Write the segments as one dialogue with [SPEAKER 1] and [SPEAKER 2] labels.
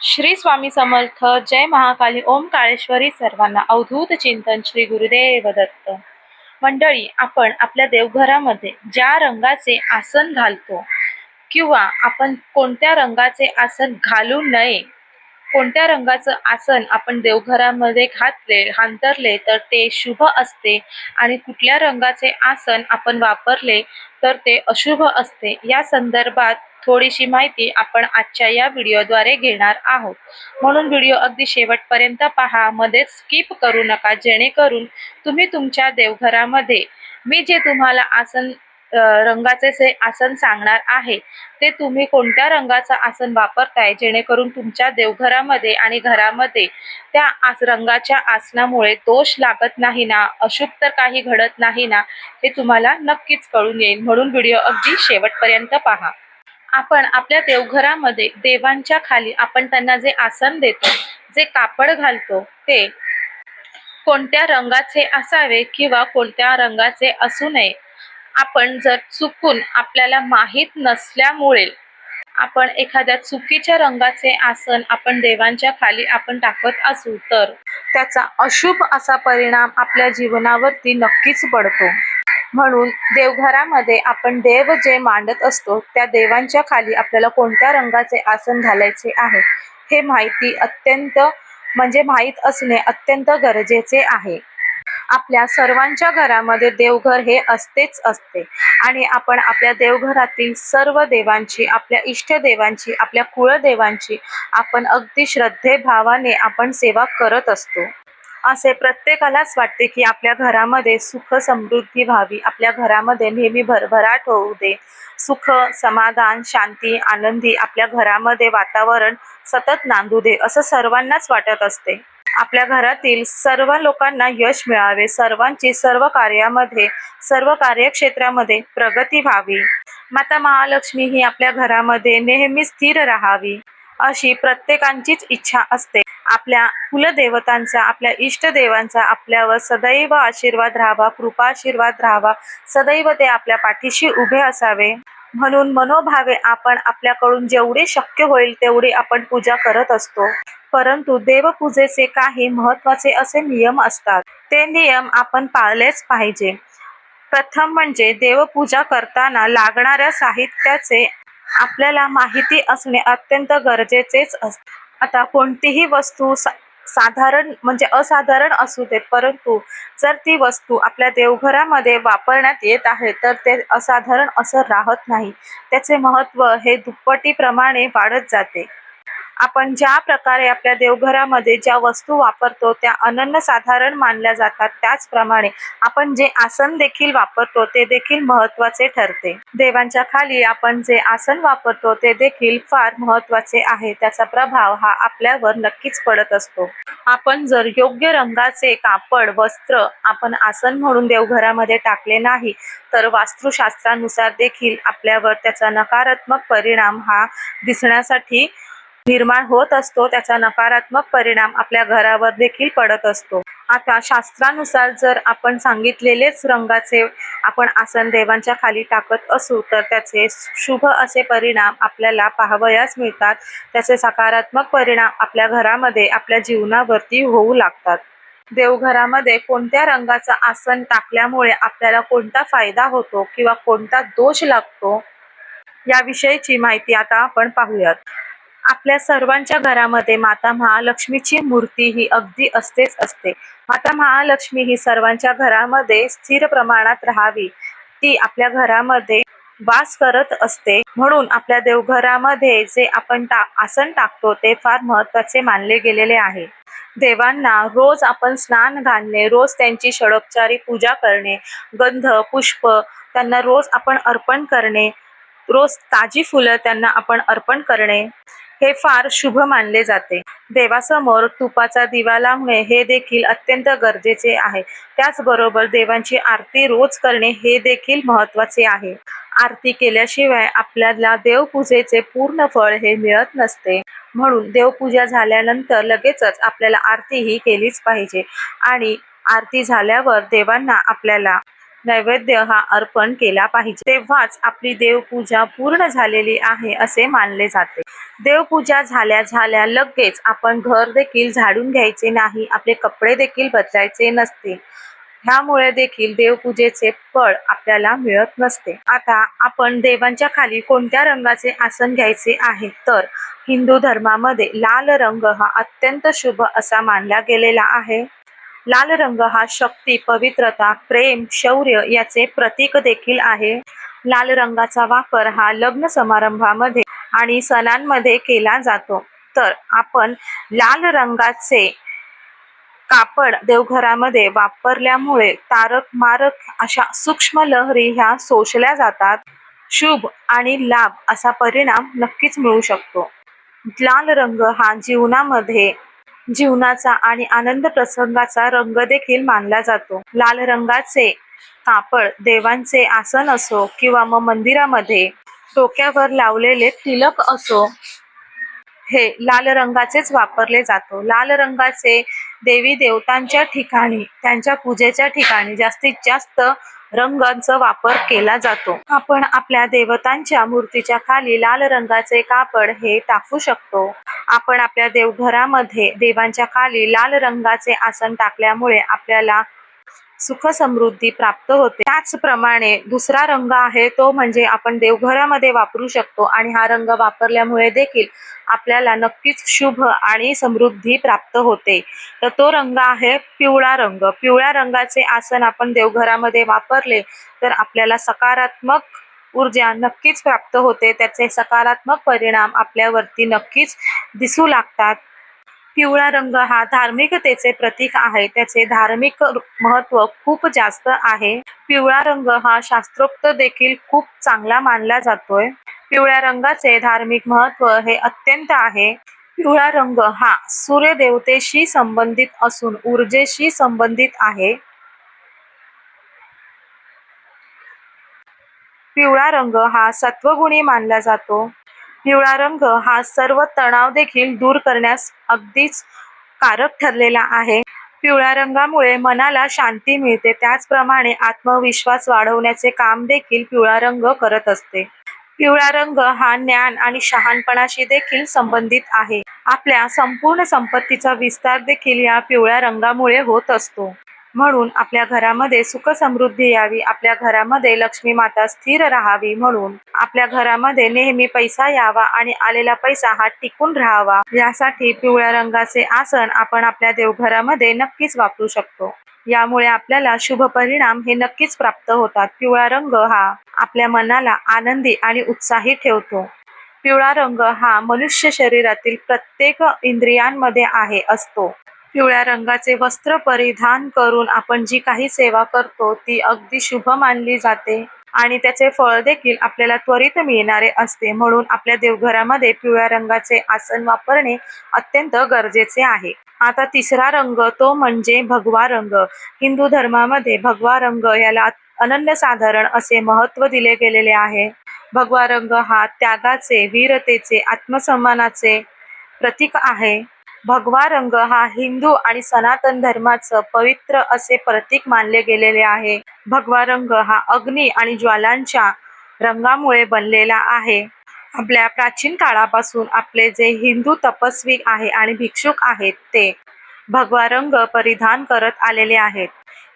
[SPEAKER 1] श्री स्वामी समर्थ जय महाकाली ओम काळेश्वरी सर्वांना अवधूत चिंतन श्री गुरुदेव दत्त. मंडळी आपण आपल्या देवघरामध्ये ज्या रंगाचे आसन घालतो किंवा आपण कोणत्या रंगाचे आसन घालू नये कोणत्या रंगाचं आसन आपण देवघरामध्ये घातले हांतरले तर ते शुभ असते. आणि कुठल्या रंगाचे आसन आपण वापरले तर ते अशुभ असते. या संदर्भात थोडीशी माहिती आपण आजच्या या व्हिडिओद्वारे घेणार आहोत. म्हणून व्हिडिओ अगदी शेवटपर्यंत पहा. मध्येच स्किप करू नका. जेणेकरून तुम्ही तुमच्या देवघरामध्ये मी जे तुम्हाला आसन रंगाचे जे आसन सांगणार आहे. ते तुम्ही कोणत्या रंगाचं आसन वापरताय? जेणेकरून तुमच्या देवघरामध्ये आणि घरामध्ये त्या आस रंगाच्या आसनामुळे दोष लागत नाही ना? अशुभ तर काही घडत नाही ना? हे तुम्हाला नक्कीच कळून येईल. म्हणून व्हिडिओ अगदी शेवटपर्यंत पहा. आपण आपल्या देवघरामध्ये देवांच्या खाली आपण त्यांना जे आसन देतो जे कापड घालतो ते कोणत्या रंगाचे असावे किंवा कोणत्या रंगाचे असू नये आपण जर चुकून आपल्याला माहीत नसल्यामुळे आपण एखाद्या चुकीच्या रंगाचे आसन आपण देवांच्या खाली आपण टाकत असू तर त्याचा अशुभ असा परिणाम आपल्या जीवनावरती नक्कीच पडतो. म्हणून देवघरामध्ये आपण देव जे मांडत असतो त्या देवांच्या खाली आपल्याला कोणत्या रंगाचे आसन घालायचे आहे हे माहिती अत्यंत म्हणजे माहीत असणे अत्यंत गरजेचे आहे. आपल्या सर्वांच्या घरामध्ये देवघर हे असतेच असते. आणि आपण आपल्या देवघरातील सर्व देवांची आपल्या इष्टदेवांची आपल्या कुळदेवांची आपण अगदी श्रद्धेभावाने आपण सेवा करत असतो. असे प्रत्येकालाच वाटते की आपल्या घरामध्ये सुख समृद्धी व्हावी. आपल्या घरामध्ये नेहमी भरभराट होऊ दे. सुख समाधान शांती आनंदी आपल्या घरामध्ये वातावरण सतत नांदू दे असं सर्वांनाच वाटत असते. आपल्या घरातील सर्व लोकांना यश मिळावे. सर्वांची सर्व कार्यामध्ये सर्व कार्यक्षेत्रामध्ये प्रगती व्हावी. माता महालक्ष्मी ही आपल्या घरामध्ये नेहमी स्थिर राहावी अशी प्रत्येकांचीच इच्छा असते. आपल्या कुलदेवतांचा आपल्या इष्टदेवांचा आपल्यावर सदैव आशीर्वाद राहावा कृपा आशीर्वाद राहावा. सदैव ते आपल्या पाठीशी उभे असावे. म्हणून मनोभावे आपण आपल्याकडून जेवढे शक्य होईल तेवढी आपण पूजा करत असतो. परंतु देवपूजेचे काही महत्त्वाचे असे नियम असतात. ते नियम आपण पाळलेच पाहिजे. प्रथम म्हणजे देवपूजा करताना लागणाऱ्या साहित्याचे आपल्याला माहिती असणे अत्यंत गरजेचेच असते. आता कोणतीही वस्तू साधारण म्हणजे असाधारण असू देत परंतु जर ती वस्तू आपल्या देवघरामध्ये वापरण्यात येत आहे तर ते असाधारण असं राहत नाही. त्याचे महत्त्व हे दुप्पटीप्रमाणे वाढत जाते. आपण ज्या प्रकारे आपल्या देवघरामध्ये ज्या वस्तू वापरतो त्या अनन्यसाधारण मानल्या जातात त्याचप्रमाणे आपण जे आसन देखील वापरतो ते देखील महत्त्वाचे ठरते. देवांच्या खाली आपण जे आसन वापरतो ते देखील फार महत्त्वाचे आहे. त्याचा प्रभाव हा आपल्यावर नक्कीच पडत असतो. आपण जर योग्य रंगाचे कापड वस्त्र आपण आसन म्हणून देवघरामध्ये टाकले नाही तर वास्तुशास्त्रानुसार देखील आपल्यावर त्याचा नकारात्मक परिणाम हा दिसण्यासाठी निर्माण होत असतो त्याचा नकारात्मक परिणाम आपल्या घरावर देखील पडत असतो. आता शास्त्रानुसार जर आपण सांगितलेलेच रंगाचे आपण आसन देवांच्या खाली टाकत असू तर त्याचे शुभ असे परिणाम आपल्याला पाहावयास मिळतात. त्याचे सकारात्मक परिणाम आपल्या घरामध्ये आपल्या जीवनावरती होऊ लागतात. देवघरामध्ये कोणत्या रंगाचं आसन टाकल्यामुळे आपल्याला कोणता फायदा होतो किंवा कोणता दोष लागतो? याविषयीची माहिती आता आपण पाहूयात. आपल्या सर्वांच्या घरामध्ये माता महालक्ष्मीची मूर्ती ही अगदी असतेच असते. माता महालक्ष्मी ही सर्वांच्या घरामध्ये स्थिर प्रमाणात राहावी. ती आपल्या घरामध्ये वास करत असते. म्हणून आपल्या देवघरामध्ये जे आपण टा आसन टाकतो ते फार महत्त्वाचे मानले गेलेले आहे. देवांना रोज आपण स्नान घालणे रोज त्यांची षडोपचारी पूजा करणे गंध पुष्प त्यांना रोज आपण अर्पण करणे रोज ताजी फुलं त्यांना आपण अर्पण करणे. हे फार शुभ मानले जाते. देवासमोर तुपाचा दिवा लावणे हे देखील अत्यंत गरजेचे आहे. त्याचबरोबर देवांची आरती रोज करणे हे देखील महत्त्वाचे आहे. आरती केल्याशिवाय आपल्याला देवपूजेचे पूर्ण फळ हे मिळत नसते. म्हणून देवपूजा झाल्यानंतर लगेचच आपल्याला आरती ही केलीच पाहिजे आणि आरती झाल्यावर देवांना आपल्याला नैवेद्य हा अर्पण केला पाहिजे. तेव्हाच आपली देवपूजा पूर्ण झालेली आहे असे मानले जाते. देवपूजा झाल्या झाल्या लगेच आपण घर देखील झाडून घ्यायचे नाही आपले कपडे देखील बदलायचे नसते. ह्यामुळे देखील देवपूजेचे फळ आपल्याला मिळत नसते. आता आपण देवांच्या खाली कोणत्या रंगाचे आसन घ्यायचे आहे? तर हिंदू धर्मामध्ये लाल रंग हा अत्यंत शुभ असा मानला गेलेला आहे. लाल रंग हा शक्ती पवित्रता प्रेम शौर्य याचे प्रतीक देखील आहे. लाल रंगाचा वापर हा लग्न समारंभामध्ये आणि सणांमध्ये केला जातो. तर आपण लाल रंगाचे कापड देवघरामध्ये वापरल्यामुळे तारक मारक अशा सूक्ष्म लहरी ह्या सोशल्या जातात. शुभ आणि लाभ असा परिणाम नक्कीच मिळू शकतो. लाल रंग हा जीवनामध्ये जीवनाचा आणि आनंद प्रसंगाचा रंग देखील मानला जातो. लाल रंगाचे कापड देवांचे आसन असो किंवा मग मंदिरामध्ये डोक्यावर लावलेले तिलक असो हे लाल रंगाचेच वापरले जातो. लाल रंगाचे देवी देवतांच्या ठिकाणी त्यांच्या पूजेच्या ठिकाणी जास्तीत जास्त रंगांचा वापर केला जातो. आपण आपल्या देवतांच्या मूर्तीच्या खाली लाल रंगाचे कापड हे टाकू शकतो. आपण आपल्या देवघरामध्ये देवांच्या खाली लाल रंगाचे आसन टाकल्यामुळे आपल्याला सुख समृद्धी प्राप्त होते. त्याचप्रमाणे दुसरा रंग आहे तो म्हणजे आपण देवघरामध्ये वापरू शकतो आणि हा रंग वापरल्यामुळे देखील आपल्याला नक्कीच शुभ आणि समृद्धी प्राप्त होते. तर तो रंग आहे पिवळा रंग. पिवळ्या रंगाचे आसन आपण देवघरामध्ये वापरले तर आपल्याला सकारात्मक ऊर्जा नक्कीच प्राप्त होते. त्याचे सकारात्मक परिणाम आपल्यावरती नक्कीच दिसू लागतात. पिवळा रंग हा धार्मिकतेचे प्रतीक आहे. त्याचे धार्मिक महत्त्व खूप जास्त आहे. पिवळा रंग हा शास्त्रोक्त देखील खूप चांगला मानला जातोय. पिवळ्या रंगाचे धार्मिक महत्त्व हे अत्यंत आहे. पिवळा रंग हा सूर्यदेवतेशी संबंधित असून ऊर्जेशी संबंधित आहे. पिवळा रंग हा सत्वगुणी मानला जातो. पिवळा रंग हा सर्व तणाव देखील दूर करण्यास अगदीच कारक ठरलेला आहे. पिवळ्या रंगामुळे मनाला शांती मिळते. त्याचप्रमाणे आत्मविश्वास वाढवण्याचे काम देखील पिवळा रंग करत असते. पिवळा रंग हा ज्ञान आणि शहाणपणाशी देखील संबंधित आहे. आपल्या संपूर्ण संपत्तीचा विस्तार देखील या पिवळ्या रंगामुळे होत असतो. म्हणून आपल्या घरामध्ये सुख समृद्धी यावी आपल्या घरामध्ये लक्ष्मी माता स्थिर राहावी म्हणून. आपल्या घरामध्ये नेहमी पैसा यावा आणि आलेला पैसा हा टिकून राहावा. यासाठी पिवळ्या रंगाचे आसन आपण आपल्या देवघरामध्ये नक्कीच वापरू शकतो. यामुळे आपल्याला शुभ परिणाम हे नक्कीच प्राप्त होतात. पिवळा रंग हा आपल्या मनाला आनंदी आणि उत्साही ठेवतो. पिवळा रंग हा मनुष्य शरीरातील प्रत्येक इंद्रियांमध्ये आहे असतो. पिवळ्या रंगाचे वस्त्र परिधान करून आपण जी काही सेवा करतो ती अगदी शुभ मानली जाते. आणि त्याचे फळ देखील आपल्याला त्वरित मिळणारे असते. म्हणून आपल्या देवघरामध्ये पिवळ्या रंगाचे आसन वापरणे अत्यंत गरजेचे आहे. आता तिसरा रंग तो म्हणजे भगवा रंग. हिंदू धर्मामध्ये भगवा रंग याला अनन्यसाधारण असे महत्त्व दिले गेलेले आहे. भगवा रंग हा त्यागाचे वीरतेचे आत्मसन्मानाचे प्रतीक आहे. भगवा रंग हा हिंदू आणि सनातन धर्माचं पवित्र असे प्रतीक मानले गेलेले आहे. भगवा रंग हा अग्नी आणि ज्वालांच्या रंगामुळे बनलेला आहे. आपल्या प्राचीन काळापासून आपले जे हिंदू तपस्वी आहे आणि भिक्षुक आहेत ते भगवा रंग परिधान करत आलेले आहेत.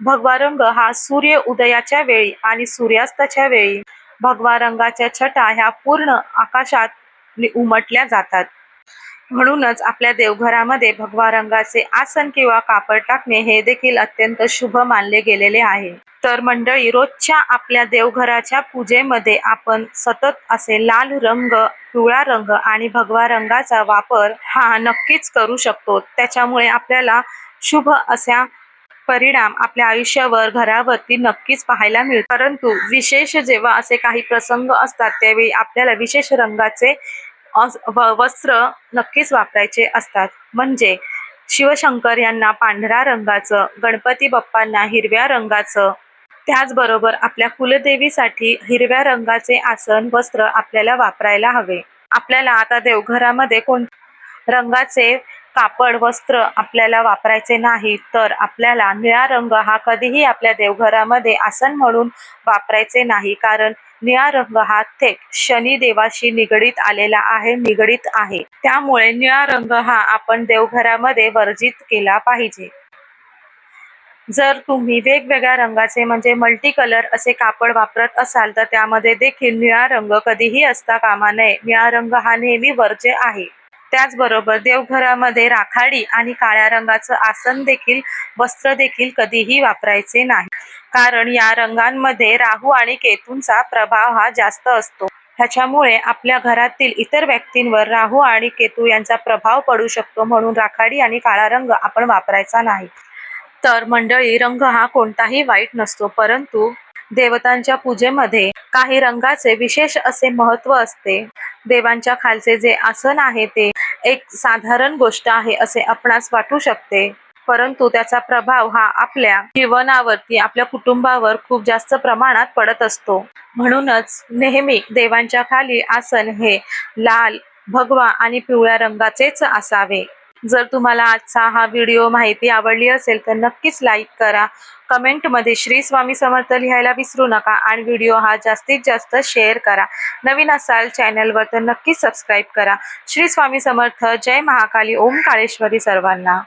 [SPEAKER 1] भगवा रंग हा सूर्य उदयाच्या वेळी आणि सूर्यास्ताच्या वेळी भगवा रंगाच्या छटा ह्या पूर्ण आकाशात उमटल्या जातात. म्हणूनच आपल्या देवघरामध्ये भगवा रंगाचे आसन किंवा कापड टाकणे हे देखील अत्यंत शुभ मानले गेलेले आहे. तर मंडळी रोजच्या आपल्या देवघराच्या पूजेमध्ये आपण सतत असे लाल रंग पिवळा रंग आणि भगवा रंगाचा वापर हा नक्कीच करू शकतो. त्याच्यामुळे आपल्याला शुभ अशा परिणाम आपल्या आयुष्यावर घरावरती नक्कीच पाहायला मिळतात परंतु विशेष जेव्हा असे काही प्रसंग असतात त्यावेळी आपल्याला विशेष रंगाचे वस्त्र नक्कीच वापरायचे असतात. म्हणजे शिवशंकर यांना पांढऱ्या रंगाचं गणपती बाप्पांना हिरव्या रंगाचं त्याचबरोबर आपल्या कुलदेवीसाठी हिरव्या रंगाचे आसन वस्त्र आपल्याला वापरायला हवे. आपल्याला आता देवघरामध्ये कोण रंगाचे कापड वस्त्र आपल्याला वापरायचे नाही तर आपल्याला निळा रंग हा कधीही आपल्या देवघरामध्ये आसन म्हणून वापरायचे नाही. कारण निळा रंग हा थेट शनी देवाशी निगडीत आलेला आहे निगडीत आहे. त्यामुळे निळा रंग हा आपण देवघरामध्ये वर्जित केला पाहिजे. जर तुम्ही वेगवेगळ्या रंगाचे म्हणजे मल्टी कलर असे कापड वापरत असाल तर त्यामध्ये देखील निळा रंग कधीही असता कामा नये. निळा रंग हा नेहमी वर्ज्य आहे. त्याचबरोबर देवघरामध्ये राखाडी आणि काळ्या रंगाचं आसन देखील वस्त्र देखील कधीही वापरायचे नाही. कारण या रंगांमध्ये राहू आणि केतूंचा प्रभाव हा जास्त असतो. ह्याच्यामुळे आपल्या घरातील इतर व्यक्तींवर राहू आणि केतू यांचा प्रभाव पडू शकतो म्हणून राखाडी आणि काळा रंग आपण वापरायचा नाही. तर मंडळी रंग हा कोणताही वाईट नसतो परंतु देवतांच्या पूजेमध्ये काही रंगाचे विशेष असे महत्त्व असते. देवांच्या खालचे जे आसन आहे ते एक साधारण गोष्ट आहे असे आपणास वाटू शकते. परंतु त्याचा प्रभाव हा आपल्या जीवनावरती आपल्या कुटुंबावर खूप जास्त प्रमाणात पडत असतो. म्हणूनच नेहमी देवांच्या खाली आसन हे लाल भगवा आणि पिवळ्या रंगाचेच असावे. जर तुम्हाला आजचा हा व्हिडिओ माहिती आवडली असेल तर नक्कीच लाईक करा. कमेंटमध्ये श्री स्वामी समर्थ लिहायला विसरू नका आणि व्हिडिओ हा जास्तीत जास्त शेअर करा. नवीन असाल चॅनलवर तर नक्कीच सबस्क्राईब करा. श्री स्वामी समर्थ जय महाकाली. ओम काळेश्वरी सर्वांना.